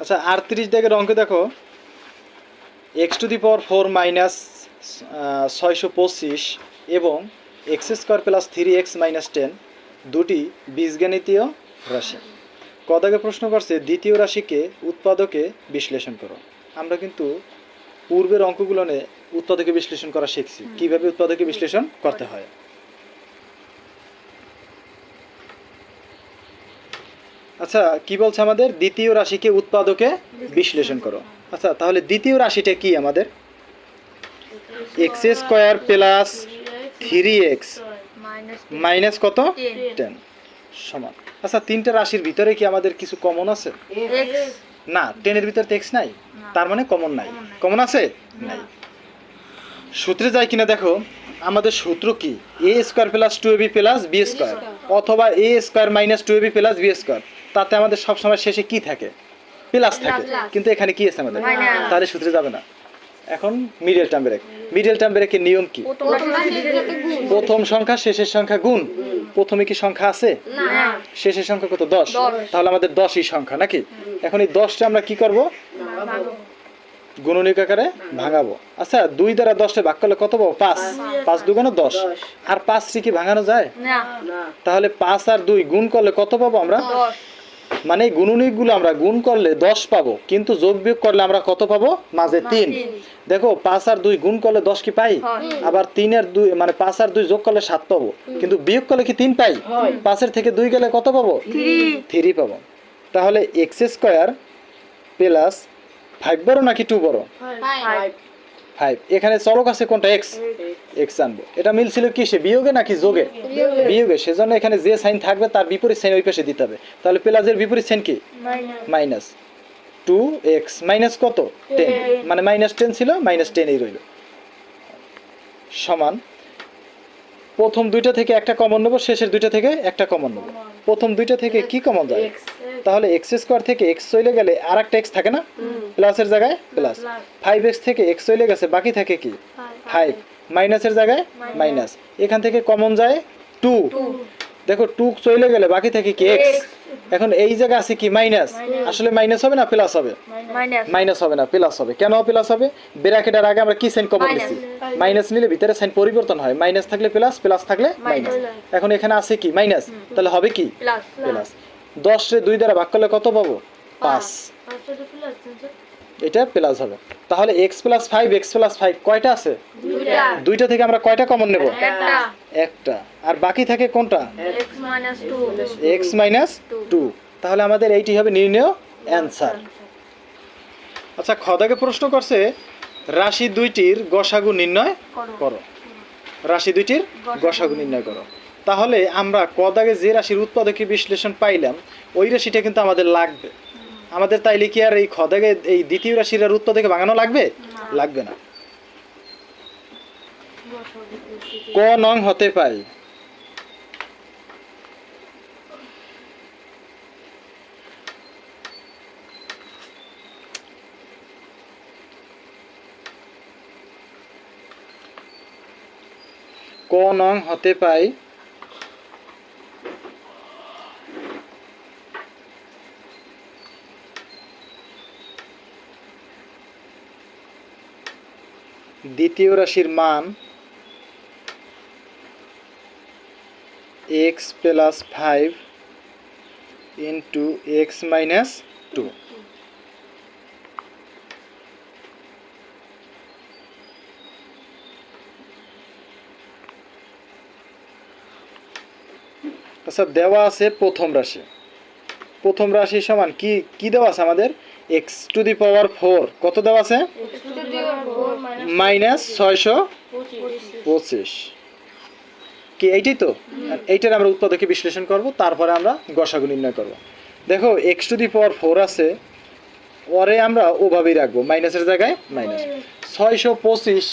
আচ্ছা আটত্রিশ দাগের অঙ্কে দেখো। X to the power four minus ছয়শো পঁচিশ এবং x square plus three x minus ten দুটি বীজগণিতীয় রাশি। কদাকে প্রশ্ন করছে, দ্বিতীয় রাশিকে উৎপাদকে বিশ্লেষণ করো। আমরা কিন্তু পূর্বের অঙ্কগুলো নিয়ে উৎপাদকে বিশ্লেষণ করা শিখছি। কীভাবে উৎপাদকে বিশ্লেষণ করতে হয়? আচ্ছা কি বলছে আমাদের? দ্বিতীয় রাশিকে উৎপাদকে বিশ্লেষণ করো। আচ্ছা তাহলে দ্বিতীয় রাশিটা কি আমাদের? X square plus three x minus কত? টেন সমান। আচ্ছা তিনটা রাশির ভিতরে কি আমাদের কিছু কমন আছে? না টেনের ভিতরে এক্স নাই। তার মানে কমন নাই। কমন আছে? নাই। সূত্রে যায় কিনা দেখো আমাদের সূত্র কি? A square plus two A B plus B square অথবা A square minus two A B plus B square তাতে আমাদের সবসময় শেষে কি থাকে? প্লাস থাকে। কিন্তু এখানে কি আছে আমাদের? তাহলে সূত্রে যাবে না। এখন middle term break middle term ব্রেকের নিয়ম কি? প্রথম সংখ্যা শেষের সংখ্যা গুণ। প্রথমে কি সংখ্যা আছে? না। শেষের সংখ্যা কত? দশ। তাহলে আমাদের দশই সংখ্যা নাকি? এখন এই দশটা আমরা কি করব? গুণনিক আকারে ভাঙাবো। আচ্ছা দুই দ্বারা দশটা ভাগ করলে কত পাবো? পাঁচ। পাঁচ। দুগুণ দশ। আর পাঁচটি কি ভাঙানো যায়? না। তাহলে পাঁচ আর দুই গুণ করলে কত পাবো আমরা? মানে এই গুণনীয়কগুলো আমরা গুণ করলে দশ পাবো কিন্তু যোগ বিয়োগ করলে আমরা কত পাবো? মাঝে তিন। তিন। দেখো পাঁচ আর দুই গুণ করলে দশ কি পাই? আবার তিন আর দুই মানে পাঁচ আর দুই যোগ করলে সাত পাবো। কিন্তু বিয়োগ করলে কি তিন পাই? পাঁচের থেকে দুই গেলে কত পাবো? থ্রি। পাবো। তাহলে এক্স স্কোয়ার প্লাস ফাইভ বড় নাকি টু বড়? ফাইভ এখানে চলক আছে কোনটা? এক্স এক্স আনব। এটা মিলছিল কিসে? বিয়োগে নাকি যোগে? বিয়োগে। সেজন্য এখানে যে সাইন থাকবে তার বিপরীত সাইন ওই পাশে দিতে হবে। তাহলে প্লাসের বিপরীত সাইন কি? মাইনাস টু এক্স মাইনাস কত? টেন মানে মাইনাস টেন ছিল মাইনাস টেনই রইল। সমান। প্রথম দুইটা থেকে একটা কমন নেব শেষের দুইটা থেকে একটা কমন নেব। প্রথম দুইটা থেকে কি কমন যায়? তাহলে এক্স স্কোয়ার থেকে এক্স চলে গেলে আর একটা এক্স থাকে না? প্লাসের জায়গায় প্লাস ফাইভ এক্স থেকে এক্স চলে গেছে বাকি থাকে কি? ফাইভ মাইনাসের জায়গায় মাইনাস এখান থেকে কমন যায় টু দেখো টু চলে গেলে বাকি থাকে কি? এক্স এখন এই জায়গা আছে কি? মাইনাস আসলে মাইনাস হবে না প্লাস হবে? মাইনাস হবে না প্লাস হবে। কেন প্লাস হবে? ব্র্যাকেটের আগে আমরা কি সাইন কমন. নিছি মাইনাস নিলে ভিতরে সাইন পরিবর্তন হয়। মাইনাস থাকলে প্লাস প্লাস থাকলে মাইনাস এখন এখানে আছে কি? মাইনাস তাহলে হবে কি? প্লাস প্লাস দশ রে দুই দ্বারা ভাগ করলে কত পাবো? পাঁচ। এটা প্লাস হবে। তাহলে x plus five x plus five কয়টা আছে? দুইটা। থেকে আমরা কয়টা কমন নেব? একটা। আর বাকি থাকে কোনটা? এক্স মাইনাস টু তাহলে আমাদের এইটি হবে নির্ণয় অ্যান্সার আচ্ছা খদাকে প্রশ্ন করছে রাশি দুইটির গসাগু নির্ণয়। করো। রাশি দুইটির গসাগু নির্ণয় করো। তাহলে আমরা কদাগে যে রাশির উৎপাদকীয় বিশ্লেষণ পাইলাম ওই রাশিটা কিন্তু আমাদের লাগবে। আমাদের তাইলে কি আর এই খদাগে এই দ্বিতীয় রাশির আর উৎপাদকে ভাঙানো লাগবে? লাগবে না। ক নং হতে পাই। ক নং হতে পাই। দ্বিতীয় রাশির মান x plus five into x minus two আচ্ছা দেওয়া আছে প্রথম রাশি। প্রথম রাশি সমান কি কি দেওয়া আছে আমাদের? X to the power four কত দেওয়া আছে? মাইনাস ছয়শো পঁচিশ। কি এইটাই তো? এইটার আমরা উৎপাদকে বিশ্লেষণ করব, তারপরে আমরা গসাগু নির্ণয় করব। দেখো x to the power four আছে, পরে আমরা ওভাবেই রাখব, মাইনাসের জায়গায় মাইনাস। ছয়শো পঁচিশ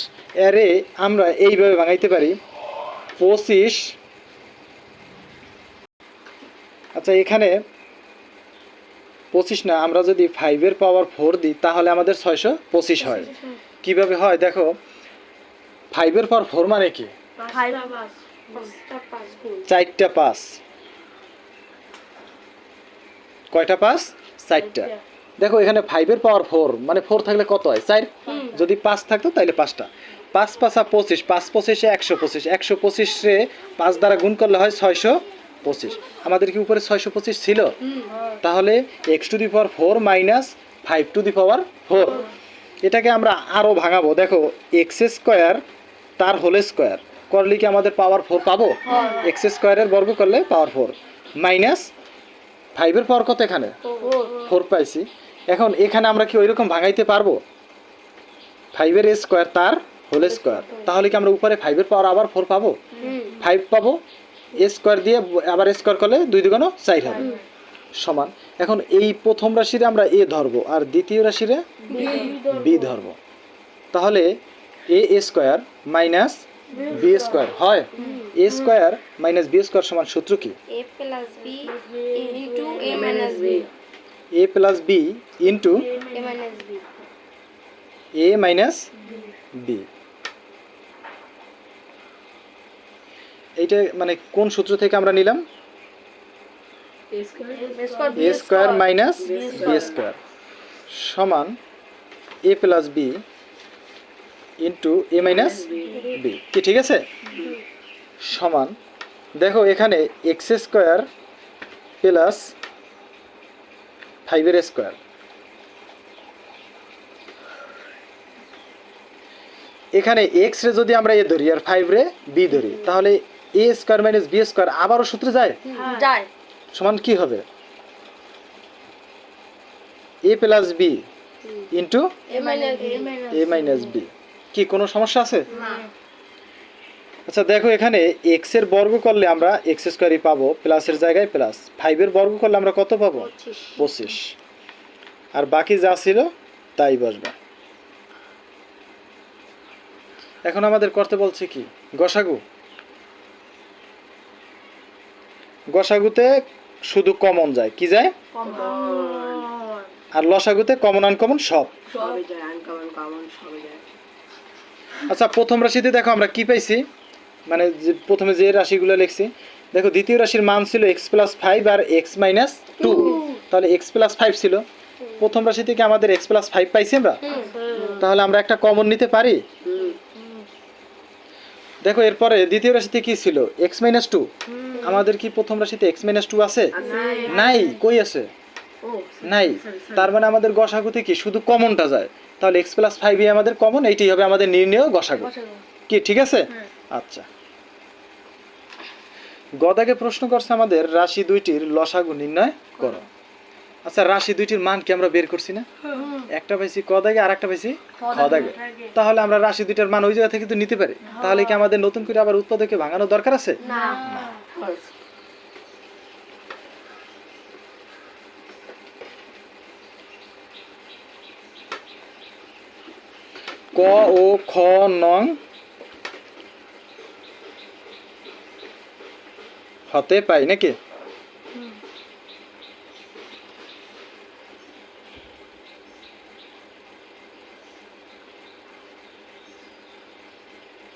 এরে আমরা এইভাবে ভাঙাইতে পারি, পঁচিশ। আচ্ছা এখানে পঁচিশ না, আমরা যদি ফাইভের পাওয়ার ফোর দিই, তাহলে আমাদের ছয়শো পঁচিশ হয়। কীভাবে হয় দেখো। ফাইভের পাওয়ার ফোর মানে কি? চারটা পাঁচ। কয়টা পাঁচ? চারটা। দেখো এখানে ফাইভের পাওয়ার ফোর মানে ফোর থাকলে কত হয়? চার। যদি পাঁচ থাকতো তাহলে পাঁচটা। পাঁচ পাঁচা পঁচিশ পাঁচ পঁচিশে একশো পঁচিশ। একশো পঁচিশে পাঁচ দ্বারা গুণ করলে হয় ছয়শো পঁচিশ। আমাদের কি উপরে ছয়শো পঁচিশ ছিল? তাহলে x to the power four minus five to the power four এটাকে আমরা আরও ভাঙাবো দেখো এক্স স্কোয়ার তার হোল স্কোয়ার করলে কি আমাদের পাওয়ার ফোর পাবো? এক্স স্কোয়ারের বর্গ করলে পাওয়ার ফোর মাইনাস ফাইভের পাওয়ার কত এখানে? ফোর পাইছি। এখন এখানে আমরা কি ওইরকম ভাঙাইতে পারব? ফাইভের স্কোয়ার তার হোল স্কোয়ার তাহলে কি আমরা উপরে ফাইভের পাওয়ার আবার ফোর পাবো? ফাইভ পাবো। এ স্কোয়ার দিয়ে আবার স্কোয়ার করলে দুই দুগুণ চার হবে। সমান। এখন এই প্রথম রাশিরে আমরা এ ধরবো আর দ্বিতীয় রাশিরে বি ধরবো। তাহলে A square minus B square হয়? A square minus B square সমান সূত্র কি? A plus B into A minus B. A plus B into A A minus B. এইটা মানে কোন সূত্র থেকে আমরা নিলাম? A square minus B square সমান A plus B into A minus B কি ঠিক আছে? সমান দেখো এখানে এক্স স্কোয়ার প্লাস ফাইভের স্কোয়ার এখানে এক্স রে যদি আমরা এ ধরি আর ফাইভ রে বি ধরি তাহলে A square minus B square আবারও সূত্রে যায়? Die. সমান কি হবে? A plus B into A minus B কি কোনো সমস্যা আছে? আচ্ছা দেখো এখানে এক্সের বর্গ করলে আমরা এক্স স্কোয়ারই পাবো প্লাসের জায়গায় প্লাস ফাইভের বর্গ করলে আমরা কত পাবো? পঁচিশ। আর বাকি যা ছিল তাই বসবে। এখন আমাদের করতে বলছে কি? গসাগু। গসাগুতে শুধু কমন যায়। কি যায়? আর লসাগুতে কমন আনকমন সব। সবই যায় আনকমন কমন সবই আচ্ছা প্রথম রাশিতে দেখো আমরা কি পাইছি? মানে যে প্রথমে যে রাশিগুলো লিখছি। দেখো দ্বিতীয় রাশির মান ছিল এক্স প্লাস ফাইভ আর এক্স মাইনাস টু তাহলে এক্স প্লাস ফাইভ ছিল। প্রথম রাশি থেকে আমাদের এক্স প্লাস ফাইভ পাইছি আমরা? তাহলে আমরা একটা কমন নিতে পারি? দেখো এরপরে দ্বিতীয় রাশিতে কি ছিল? এক্স মাইনাস টু আমাদের কি প্রথম রাশিতে এক্স মাইনাস টু আছে? নাই। কই আছে? নাই। তার মানে আমাদের গসাগুতে কি? শুধু কমনটা যায়। তাহলে এক্স প্লাস ফাইভই আমাদের কমন এইটাই হবে আমাদের নির্ণয় গসাগু। কি ঠিক আছে? আচ্ছা। গদাকে প্রশ্ন করছে আমাদের রাশি দুইটির লসাগু নির্ণয় করো। আচ্ছা রাশি দুইটির মান কি আমরা বের করছি না? একটা পাইছি ক দাগে আর একটা পাইছি খ দাগে তাহলে আমরা রাশি দুইটার মান ওই জায়গা থেকে তো নিতে পারি। তাহলে কি আমাদের নতুন করে আবার উৎপাদকে ভাঙানোর দরকার আছে? ক ও খ নং হতে পাই নাকি?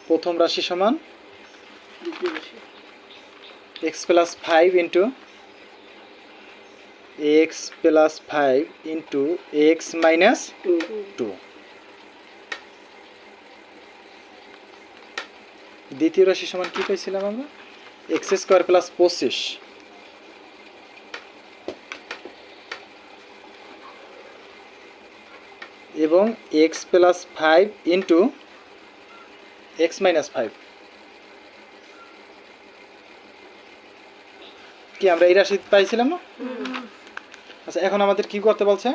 প্রথম রাশি সমান? X plus five into x plus five into x minus two দ্বিতীয় রাশি সমান কি পাইছিলাম আমরা? এক্স স্কোয়ার প্লাস পঁচিশ। এবং x plus five into x minus five কি আমরা এই রাশি পাইছিলাম না? আচ্ছা এখন আমাদের কি করতে বলছে?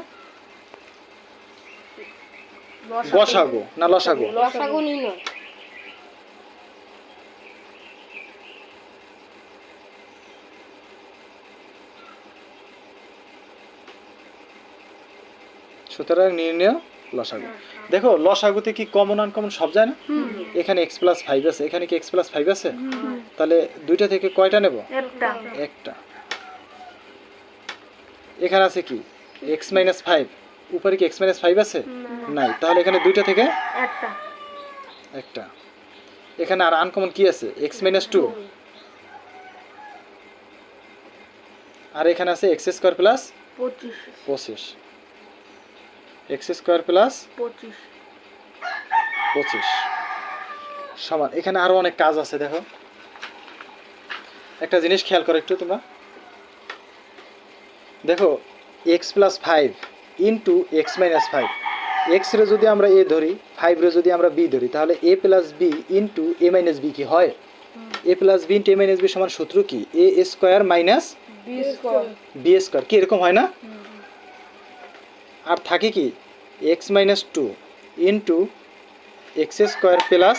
গসাগো না লসাগো? লসাগু নির্ণয়। সুতরাং নির্ণয় লসাগু। দেখো লসাগুতে কি কমন আনকমন সব যায় না? এখানে এক্স প্লাস ফাইভ আছে এখানে কি এক্স প্লাস ফাইভ আছে? তাহলে দুইটা থেকে কয়টা নেব? একটা। এখানে আছে কি? এক্স মাইনাস ফাইভ উপরে কি এক্স মাইনাস ফাইভ আছে? নাই। তাহলে এখানে দুইটা থেকে একটা। একটা। এখানে আর আনকমন কি আছে? এক্স মাইনাস টু আর এখানে আছে এক্স স্কোয়ার প্লাস পঁচিশ। পঁচিশ। এক্স স্কোয়ার প্লাস পঁচিশ। সমান এখানে আরও অনেক কাজ আছে দেখো। একটা জিনিস খেয়াল করো একটু তোমরা। দেখো x plus five into x minus five. X রে যদি আমরা এ ধরি ফাইভ রে যদি আমরা বি ধরি তাহলে A plus B into A minus B কি হয়? A plus B into A minus B সমান সূত্র কি? A square minus B square. কি এরকম হয় না? আর থাকে কি? X minus two into x square plus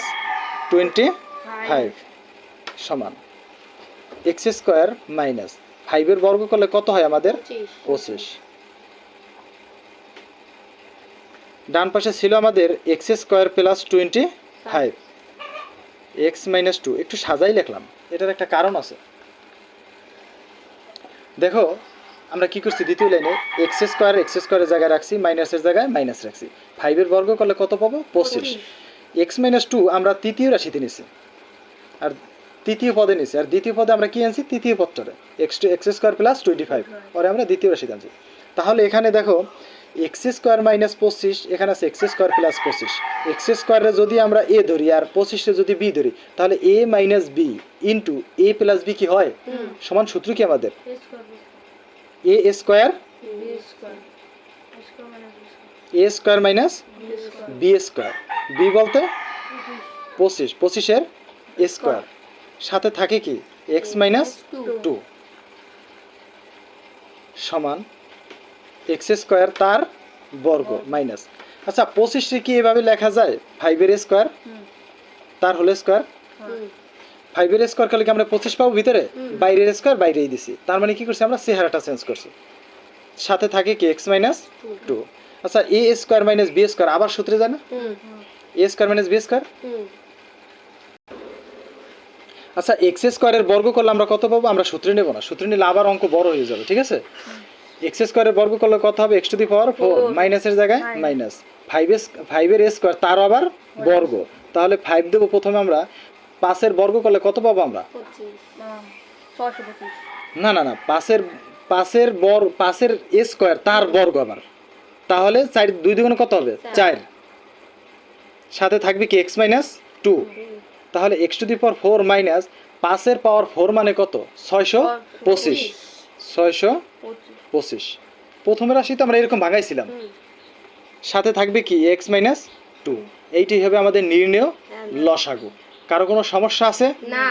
twenty five সমান এক্স স্কোয়ার মাইনাস ফাইভের বর্গ করলে কত হয় আমাদের? পঁচিশ। ডান পাশে ছিল আমাদের x square plus twenty five x minus two একটু সাজাই লিখলাম। এটার একটা কারণ আছে। দেখো আমরা কি করছি? দ্বিতীয় লাইনে এক্স স্কোয়ার এক্স স্কোয়ারের জায়গায় রাখছি মাইনাসের জায়গায় মাইনাস রাখছি। ফাইভের বর্গ করলে কত পাবো? পঁচিশ। এক্স মাইনাস টু আমরা তৃতীয় রাশিতে নিছি। আর তৃতীয় পদে নিছি। আর দ্বিতীয় পদে আমরা কি আনছি? তৃতীয় পদটারে x two x square plus twenty five পরে আমরা দ্বিতীয় রাশিতে আনছি। তাহলে এখানে দেখো এক্স স্কোয়ার মাইনাস পঁচিশ এখানে আছে এক্স স্কোয়ার প্লাস পঁচিশ। এক্স স্কোয়ারে যদি আমরা এ ধরি আর পঁচিশে যদি বি ধরি তাহলে A minus B into A plus B কি হয়? সমান সূত্র কি আমাদের? A square A square A minus B square B square B বলতে? পঁচিশ। পঁচিশের স্কোয়ার সাথে থাকে কি? এক্স মাইনাস টু সমান এক্স স্কোয়ার তার বর্গ মাইনাস আচ্ছা পঁচিশে কি এভাবে লেখা যায়? ফাইভের স্কোয়ার তার হলো স্কোয়ার ফাইভের স্কোয়ার করলে কি আমরা পঁচিশ পাবো ভিতরে? বাইরের স্কোয়ার বাইরেই দিছি। তার মানে কি করছি আমরা? চেহারাটা চেঞ্জ করছি। সাথে থাকে কি এক্স মাইনাস টু আচ্ছা A square minus B square আবার সূত্রে যায় না? A square minus B square আচ্ছা এক্স স্কোয়ারের বর্গ করলে আমরা কত পাবো? আমরা সূত্রে নেব না। সূত্রে নিলে আবার অঙ্ক বড় হয়ে যাবে ঠিক আছে? এক্স স্কোয়ারের বর্গ করলে কত হবে? X to the power four মাইনাসের জায়গায় মাইনাস ফাইভ ফাইভের স্কোয়ার তার আবার বর্গ। তাহলে ফাইভ দেবো প্রথমে আমরা। পাঁচের বর্গ করলে কত পাবো আমরা? না না না পাঁচের পাঁচের বর পাঁচের স্কোয়ার তার বর্গ আবার। তাহলে চার দুই দুগুণে কত হবে? চার। সাথে থাকবে কি এক্স মাইনাস টু? তাহলে x to the power four minus পাঁচের পাওয়ার ফোর মানে কত? ছয়শো পঁচিশ। ছয়শো পঁচিশ। পঁচিশ। প্রথমের রাশি তো আমরা এরকম ভাঙাইছিলাম। সাথে থাকবে কি? X minus two. এইটাই হবে আমাদের নির্ণয় লসাগু। কারও কোনো সমস্যা আছে? না।